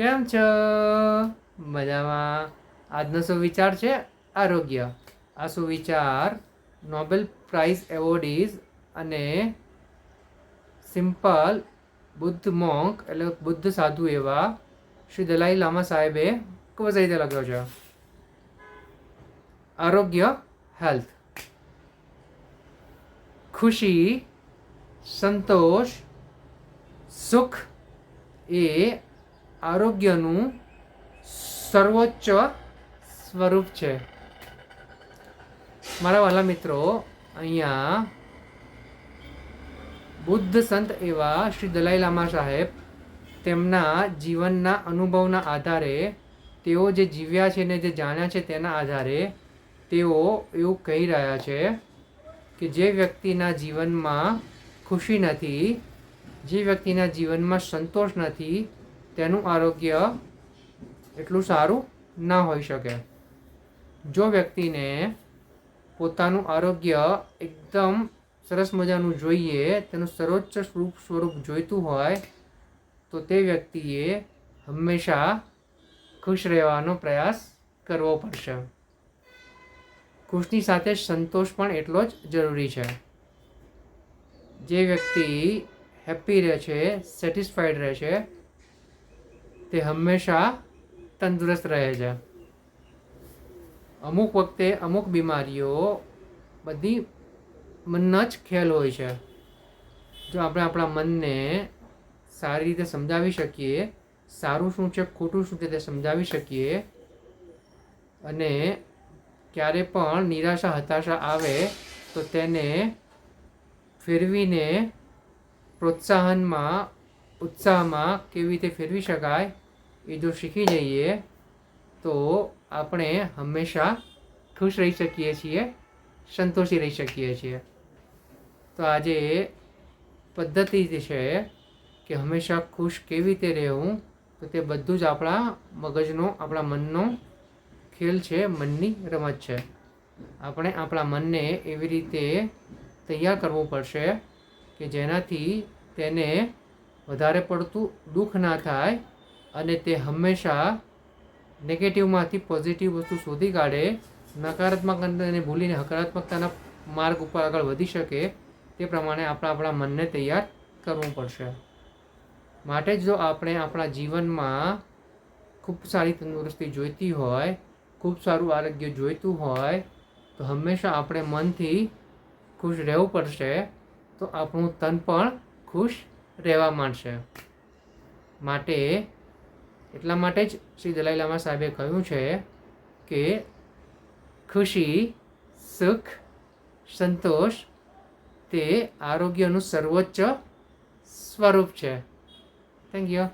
કેમ છો? મજામાં. આજનો સુવિચાર છે? આરોગ્ય. આ સુવિચાર નોબેલ પ્રાઇઝ એવોર્ડીઝ અને સિમ્પલ બુદ્ધ મોંક એટલે બુદ્ધ સાધુ એવા શ્રી દલાઈ લામા સાહેબે ખૂબ જ રીતે લખ્યો છે. આરોગ્ય, હેલ્થ. ખુશી, સંતોષ, સુખ એ આરોગ્યનું સર્વોચ્ચ સ્વરૂપ છે. મારા વાલા મિત્રો, અહીંયા બુદ્ધ સંત એવા શ્રી દલાઈ લામા સાહેબ, તેમના જીવનના અનુભવના આધારે, તેઓ જે જીવ્યા છે ને જે જાણ્યા છે તેના આધારે, તેઓ એવું કહી રહ્યા છે કે જે વ્યક્તિના જીવનમાં ખુશી નથી, જે વ્યક્તિના જીવનમાં સંતોષ નથી તેનું આરોગ્ય એટલું સારું ના હોઈ શકે. જો વ્યક્તિને પોતાનું આરોગ્ય એકદમ સરસ મજાનું જોઈએ, તેનું સર્વોચ્ચ સ્વરૂપ સ્વરૂપ જોઈતું હોય, તો તે વ્યક્તિએ હંમેશા ખુશ રહેવાનો પ્રયાસ કરવો પડશે. ખુશની સાથે સંતોષ પણ એટલો જ જરૂરી છે. જે વ્યક્તિ હેપી રહે છે, સેટિસ્ફાઈડ રહે છે તે હંમેશા તંદુરસ્ત રહે છે. અમુક વખતે અમુક બીમારીઓ બધી મનના જ ખેલ હોય છે. જો આપણે આપણા મનને સારી રીતે સમજાવી શકીએ, સારું શું છે, ખોટું શું છે તે સમજાવી શકીએ અને ક્યારે પણ નિરાશા, હતાશા આવે, તો તેને ફેરવીને પ્રોત્સાહનમાં, ઉત્સાહમાં કેવી રીતે ફેરવી શકાય એ જો શીખી જઈએ, તો આપણે હંમેશા ખુશ રહી શકીએ છીએ, સંતોષી રહી શકીએ છીએ. તો આજે પદ્ધતિ છે કે હંમેશા ખુશ કેવી રીતે રહેવું, તો તે બધું જ આપણા મગજનો, આપણા મનનો ખેલ છે, મનની રમત છે. આપણે આપણા મનને એવી રીતે તૈયાર કરવું પડશે કે જેનાથી તેને વધારે પડતું દુઃખ ના થાય અને તે હંમેશા નેગેટિવમાંથી પોઝિટિવ વસ્તુ શોધી કાઢે, નકારાત્મક નકારાત્મકતાને ભૂલીને હકારાત્મકતાના માર્ગ ઉપર આગળ વધી શકે તે પ્રમાણે આપણે આપણા મનને તૈયાર કરવું પડશે. માટે જો આપણે આપણા જીવનમાં ખૂબ સારી તંદુરસ્તી જોઈતી હોય, ખૂબ સારું આરોગ્ય જોઈતું હોય, તો હંમેશા આપણે મનથી ખુશ રહેવું પડશે, તો આપણું તન પણ ખુશ રહેવા માંડશે. માટે એટલા માટે જ શ્રી દલાઈ લામા સાહેબે કહ્યું છે કે ખુશી, સુખ, સંતોષ તે આરોગ્યનું સર્વોચ્ચ સ્વરૂપ છે. Thank you